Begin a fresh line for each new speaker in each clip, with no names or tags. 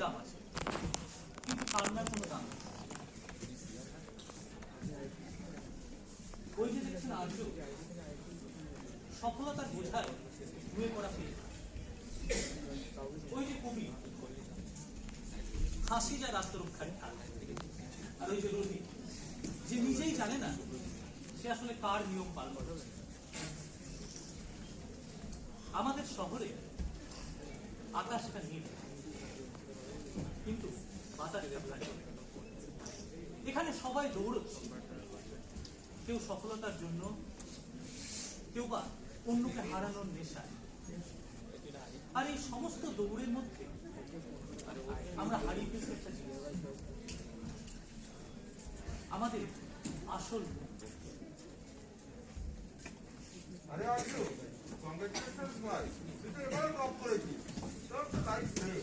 দাম আছে কিন্তু কান্নার কোনো দাম নেই ওই যে দেখছেন আর্য সফলতার বোঝায় ধুয়ে পেয়ে। ওই যে কবি হাসি যায় আত্মরক্ষার ঠাল আর ওই যে রবি, যে নিজেই জানে না সে আসলে কার নিয়ম পালন আমাদের শহরে আকাশটা নীল। কিন্তু এখানে সবাই দৌড়চ্ছে। কেউ সফলতার জন্য, কেউ বা অন্যকে হারানোর নেশায়। আর এই সমস্ত দৌড়ের মধ্যে আমরা হারিয়ে ফেলছি একটা আমাদের আসল
আরে আজু কংগ্রেচুলেশনস ভাই। তুই তো এবারও টপ করেছিস। তোর তো লাইফ নেই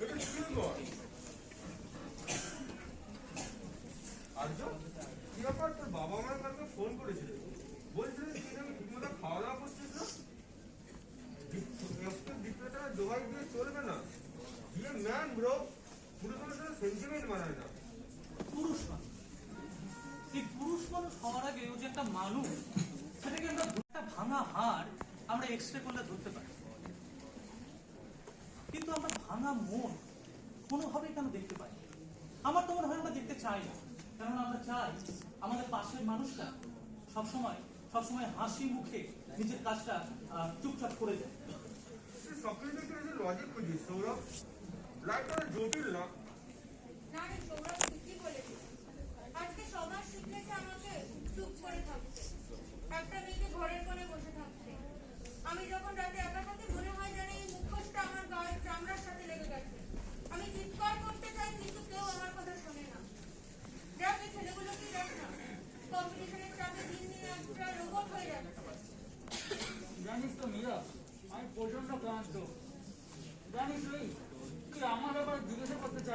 এটা আর্য কি ব্যাপার? তোর বাবা ফোন খাওয়া চলবে না। ম্যান না।
পুরুষ এই পুরুষ হওয়ার আগে যে একটা মানুষ একটা ভাঙা হাড় আমরা এক্সরে করলে ধরতে পারি। ভাঙা মন কোনোভাবেই কেন দেখতে পাই আমার তো মনে হয় আমরা দেখতে চাই না। কারণ আমরা চাই আমাদের পাশের মানুষটা সবসময় সবসময় হাসি মুখে নিজের কাজটা চুপচাপ করে যায়
তুই সবকিছু একটু লজিক খুঁজিস সৌরভ? লাইফটা জটিল না?
না রে সৌরভ ঠিকই বলেছে। আজকে সবার শিখলেছে আমাকে চুপ করে থাকতে একটা মেয়েকে ঘরের কোণে বসে থাকতে আমি যখন রাতে একা থাকি মনে হয় যেন এই মুখোশটা আমার গায়ের চামড়ার সাথে লেগে গেছে আমি চিৎকার করতে চাই কিন্তু কেউ আমার কথা শোনে না দেখ এই ছেলেগুলোকেই দেখ না কম্পিটিশনের চাপে দিন দিন একটা রোবট হয়ে যাচ্ছে
জানিস তো মীরা আমি প্রচণ্ড ক্লান্ত জানিস তুই তুই আমার ব্যাপারে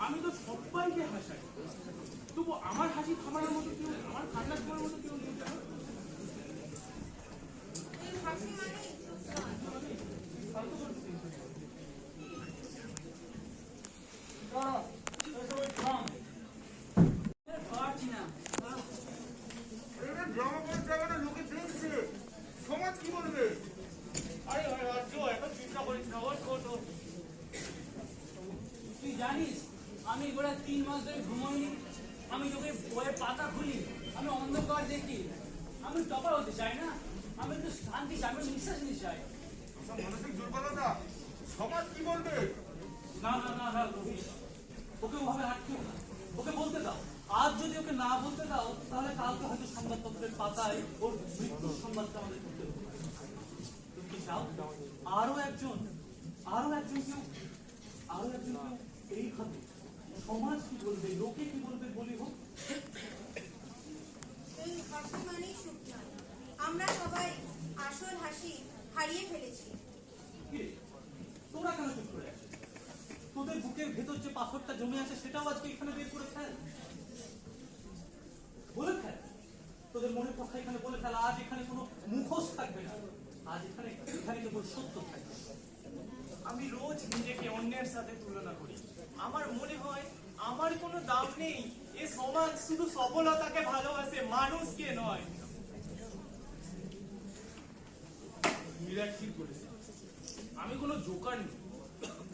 আমি
তো সবাইকে হাসাই তবু আমার হাসি থামানোর মতো কেউ আমার কান্না থামার মতো কেউ নেই?
হাসি মানেই সুখ নয়
ফালতু বলছি।
দাঁড়া এসব থাম পারছি না
এটা ড্রামা করে জায়গাটা লোকে দেখছে সমাজ কি বলবে
আরে আরে রাজ্য এত চিন্তা করিস না ওর কত
তুই জানিস আমি গোড়া তিন মাস ধরে ঘুমাইনি। আমি তোকে বইয়ের পাতা খুলি আমি অন্ধকার দেখি। আমি টপার হতে চাই না। আমি একটু শান্তি চাই আমি নিঃশ্বাস নিতে চাই।
মানসিক দুর্বলতা। সমাজ কি বলবে?
না না না না রবি ওকে ওভাবে আটকে না। ওকে বলতে দাও। আজ যদি ওকে না বলতে দাও তাহলে কালকে হয়তো সংবাদপত্রের পাতায় ওর মৃত্যুর সংবাদটা আমাদের করতে হবে। তুমি কি চাও আরও একজন আরও একজন কেউ আরও একজন কেউ এইভাবে সমাজ কি বলবে? লোকে কি বলবে বলি হোক।
এই হাসি মানেই সুখ নয়। আমরা সবাই আসল হাসি হারিয়ে ফেলেছি।
তোরা কেন চুপ করে আছিস? তোদের বুকের ভেতর যে পাথরটা জমে আছে সেটাও আজকে এখানে বের করে ফেল। বলে ফেল। তোদের মনের কথা এখানে বলে ফেল। আজ এখানে কোনো মুখোশ থাকবে না। আজ এখানে এখানে কেবল সত্য থাকবে।
আমি রোজ নিজেকে অন্যের সাথে তুলনা করি। আমার মনে হয় আমার কোনো দাম নেই। এ সমাজ শুধু সফলতাকে ভালোবাসে মানুষকে নয়।
মীরা ঠিক বলেছে। আমি কোনো জোকার নেই।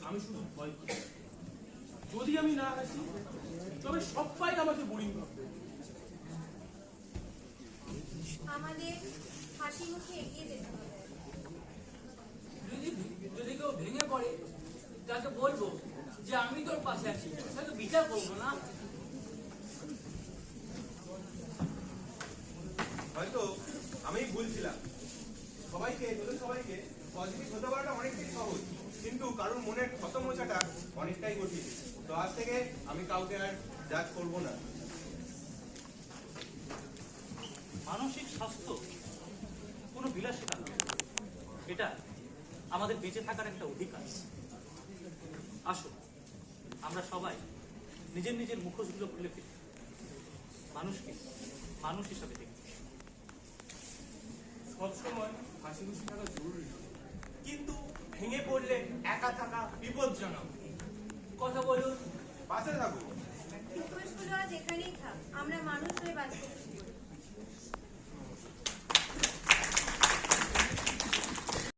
আমি শুধু ভয় করি। যদি আমি না হাসি তবে সবাই আমাকে বোরিং ভাববে।
আমাদের হাসি মুখে এগিয়ে যেতে হবে।
যদি যদি কেউ ভেঙে পড়ে তাকে বলব যে আমি তোর পাশে আছি। তাকে বিচার করব না।
হয়তো আমি ভুলছিলাম সবাইকে তোদের সবাইকে পজিটিভ হতে পারাটা অনেকটাই সহজ কিন্তু কারোর মনের ক্ষত মোচাটা অনেকটাই কঠিন। তো আজ থেকে আমি কাউকে আর জাজ করব না।
মানসিক স্বাস্থ্য কোনো বিলাসিতা নয় এটা আমাদের বেঁচে থাকার একটা অধিকার। আসো আমরা সবাই নিজের নিজের মুখোশগুলো খুলে ফেলি। মানুষকে মানুষ হিসাবে দেখি।
সবসময় হাসি খুশি থাকা জরুরি
কিন্তু ভেঙে পড়লে একা থাকা বিপজ্জনক।
কথা বলুন।
পাশে থাকো
মুখোশগুলো আজ এখানেই থাক। আমরা মানুষ